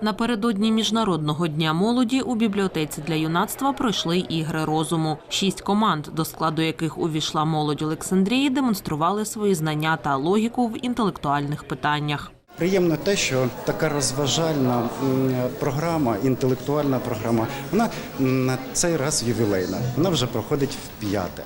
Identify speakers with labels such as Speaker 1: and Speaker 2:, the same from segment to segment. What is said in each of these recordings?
Speaker 1: Напередодні міжнародного дня молоді у бібліотеці для юнацтва пройшли ігри розуму. Шість команд, до складу яких увійшла молодь Олександрії, демонстрували свої знання та логіку в інтелектуальних питаннях.
Speaker 2: Приємно те, що така розважальна програма, інтелектуальна програма, вона на цей раз ювілейна. Вона вже проходить в п'яте.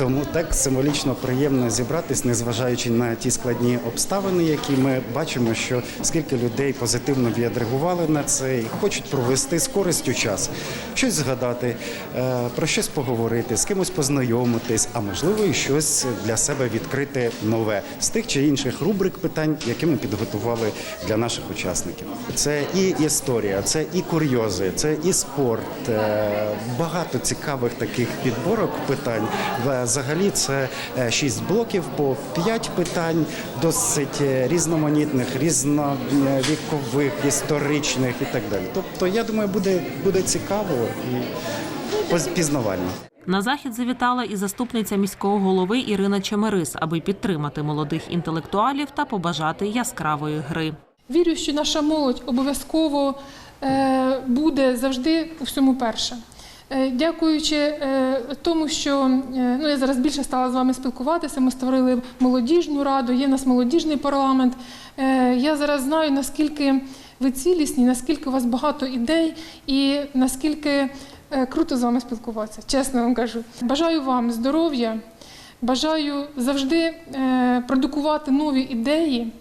Speaker 2: Тому так символічно приємно зібратись, незважаючи на ті складні обставини, які ми бачимо, що скільки людей позитивно відреагували на це і хочуть провести з користю час, щось згадати, е, про щось поговорити, з кимось познайомитись, а можливо і щось для себе відкрити нове з тих чи інших рубрик питань, які ми підготували для наших учасників. Це і історія, це і курйози, це і спорт. е, Багато цікавих таких підборок питань. Взагалі це е, шість блоків по п'ять питань, досить е, різноманітних, різновікових, історичних і так далі. Тобто, я думаю, буде, буде цікаво і пізнавально.
Speaker 1: На захід завітала і заступниця міського голови Ірина Чемерис, аби підтримати молодих інтелектуалів та побажати яскравої гри.
Speaker 3: Вірю, що наша молодь обов'язково е, буде завжди у всьому перша. Е, Дякуючи е, тому, що е, ну, я зараз більше стала з вами спілкуватися, ми створили молодіжну раду, є в нас молодіжний парламент. Я зараз знаю, наскільки ви цілісні, наскільки у вас багато ідей і наскільки круто з вами спілкуватися, чесно вам кажу. Бажаю вам здоров'я, бажаю завжди продукувати нові ідеї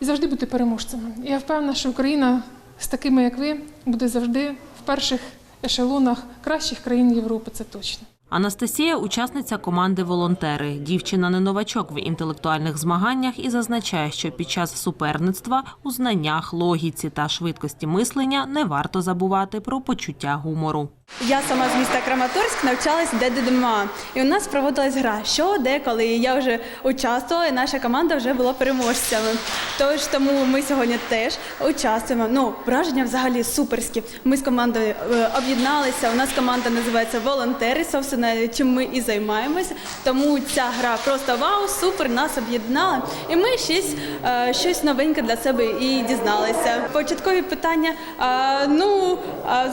Speaker 3: і завжди бути переможцями. Я впевнена, що Україна з такими, як ви, буде завжди в перших ешелонах кращих країн Європи. Це точно.
Speaker 1: Анастасія учасниця команди Волонтери. Дівчина не новачок в інтелектуальних змаганнях і зазначає, що під час суперництва у знаннях, логіці та швидкості мислення не варто забувати про почуття гумору.
Speaker 4: Я сама з міста Краматорськ навчалась в ДДДМА. І у нас проводилась гра що, де, коли. Я вже участвувала, і наша команда вже була переможцями. Тож тому ми сьогодні теж участвуємо. Ну, враження взагалі суперські. Ми з командою е, об'єдналися. У нас команда називається Волонтери, собственно, чим ми і займаємося. Тому ця гра просто вау, супер, нас об'єднала. І ми щось, е, щось новеньке для себе і дізналися. Початкові питання, е, ну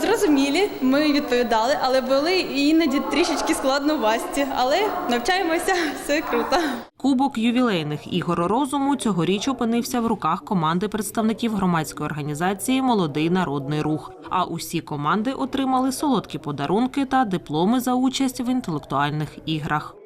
Speaker 4: зрозумілі, ми відповідали, але були іноді трішечки складновасті. Але навчаємося, все круто.
Speaker 1: Кубок ювілейних ігор розуму цьогоріч опинився в руках команди представників громадської організації Молодий народний рух. А усі команди отримали солодкі подарунки та дипломи за участь в інтелектуальних іграх.